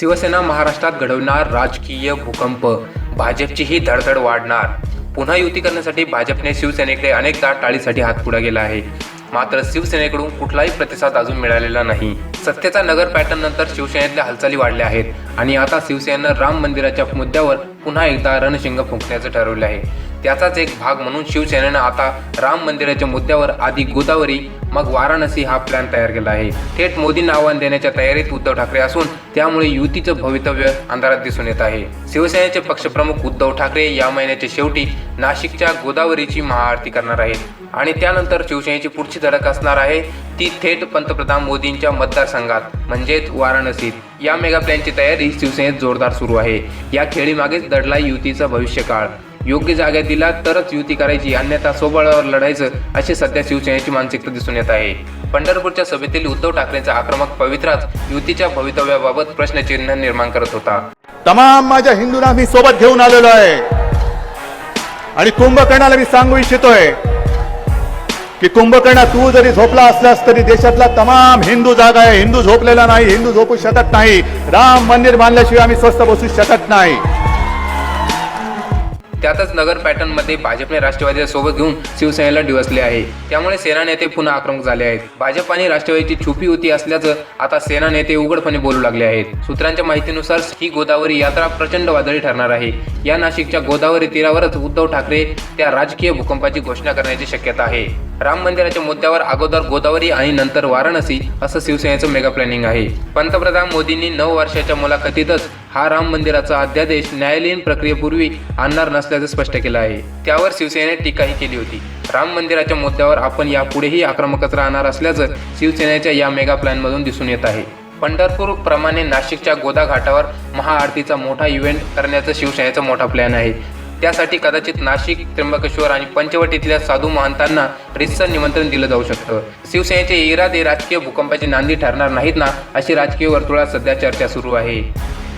शिवसेना महाराष्ट्रात घडवणार राजकीय भूकंप. भाजपची ही धडधड वाढणार. पुन्हा युती करण्यासाठी भाजपने शिवसेनेकडे अनेकदा टाळीसाठी हात पुढे गेला आहे. मात्र शिवसेनेकडून कुठलाही प्रतिसाद अजून मिळालेला नाही. सत्तेचा नगर पॅटर्न नंतर शिवसेनेतल्या हालचाली वाढल्या आहेत. आणि आता शिवसेनेनं राम मंदिराच्या मुद्द्यावर पुन्हा एकदा रणशिंग फुंकण्याचं ठरवलं आहे. त्याचाच एक भाग म्हणून शिवसेनेनं आता राम मंदिराच्या मुद्द्यावर आधी गोदावरी मग वाराणसी हा प्लॅन तयार केला आहे. थेट मोदींना आव्हान देण्याच्या तयारीत उद्धव ठाकरे असून त्यामुळे युतीचं भवितव्य अंधारात दिसून येत आहे. शिवसेनेचे पक्षप्रमुख उद्धव ठाकरे या महिन्याच्या शेवटी नाशिकच्या गोदावरीची महाआरती करणार आहेत आणि त्यानंतर शिवसेनेची पुढची धडक असणार आहे. ती थेट पंतप्रधान मोदींच्या मतदारसंघात म्हणजेच वाराणसीत. या मेगा प्लॅनची तयारी शिवसेनेत जोरदार सुरू आहे. या खेळीमागेच दडला युतीचा भविष्यकाळ. योग्य जागा दिला तरच युती करायची अन्यथा सोबळावर लढायचं अशी सध्या शिवसेनेची मानसिकता दिसून येत आहे. पंढरपूरच्या सभेतील उद्धव ठाकरेंचा आक्रमक पवित्राच युतीच्या भवितव्याबाबत प्रश्नचिन्ह निर्माण करत होता. तमाम माझ्या हिंदूंना मी सोबत घेऊन आलेलो आहे. आणि कुंभकर्णाला मी सांगू इच्छितोय की कुंभकर्णा तू जरी झोपला असलास तरी देशातला तमाम हिंदू जागा आहे. हिंदू झोपलेला नाही हिंदू झोपू शकत नाही. राम मंदिर बांधल्याशिवाय आम्ही स्वस्थ बसू शकत नाही. त्यातच नगर पॅटर्नमध्ये भाजपने राष्ट्रवादीला सोबत घेऊन शिवसेनेला डिवसले आहे. त्यामुळे सेना नेते पुन्हा आक्रमक झाले आहेत. भाजप आणि राष्ट्रवादीची छुपी होती असल्याचं आता सेना नेते उघडपणे बोलू लागले आहेत. सूत्रांच्या माहितीनुसार ही गोदावरी यात्रा प्रचंड वादळी ठरणार आहे. या नाशिकच्या गोदावरी तीरावरच उद्धव ठाकरे त्या राजकीय भूकंपाची घोषणा करण्याची शक्यता आहे. राम मंदिराच्या मुद्द्यावर अगोदर गोदावरी आणि नंतर वाराणसी असं शिवसेनेचं मेगा प्लॅनिंग आहे. पंतप्रधान मोदींनी नऊ वर्षाच्या मुलाखतीतच हा राम मंदिराचा अध्यादेश न्यायालयीन प्रक्रियेपूर्वी आणणार नसल्याचं स्पष्ट केलं आहे. त्यावर शिवसेनेने टीकाही केली होती. राम मंदिराच्या मुद्द्यावर आपण यापुढेही आक्रमकच राहणार असल्याचं शिवसेनेच्या या मेगा प्लॅनमधून दिसून येत आहे. पंढरपूर प्रमाणे नाशिकच्या गोदा घाटावर महाआरतीचा मोठा इव्हेंट करण्याचा शिवसेनेचा मोठा प्लॅन आहे. त्यासाठी कदाचित नाशिक त्र्यंबकेश्वर आणि पंचवटीतल्या साधू महंतांना रितसर निमंत्रण दिलं जाऊ शकतं. शिवसेनेचे इरादे राजकीय भूकंपाची नांदी ठरणार नाहीत ना अशी राजकीय वर्तुळात सध्या चर्चा सुरू आहे.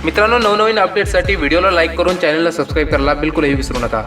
मित्रांनो नवनवीन अपडेटसाठी व्हिडिओला लाईक करून चॅनलला सबस्क्राईब करायला बिलकुलही विसरू नका.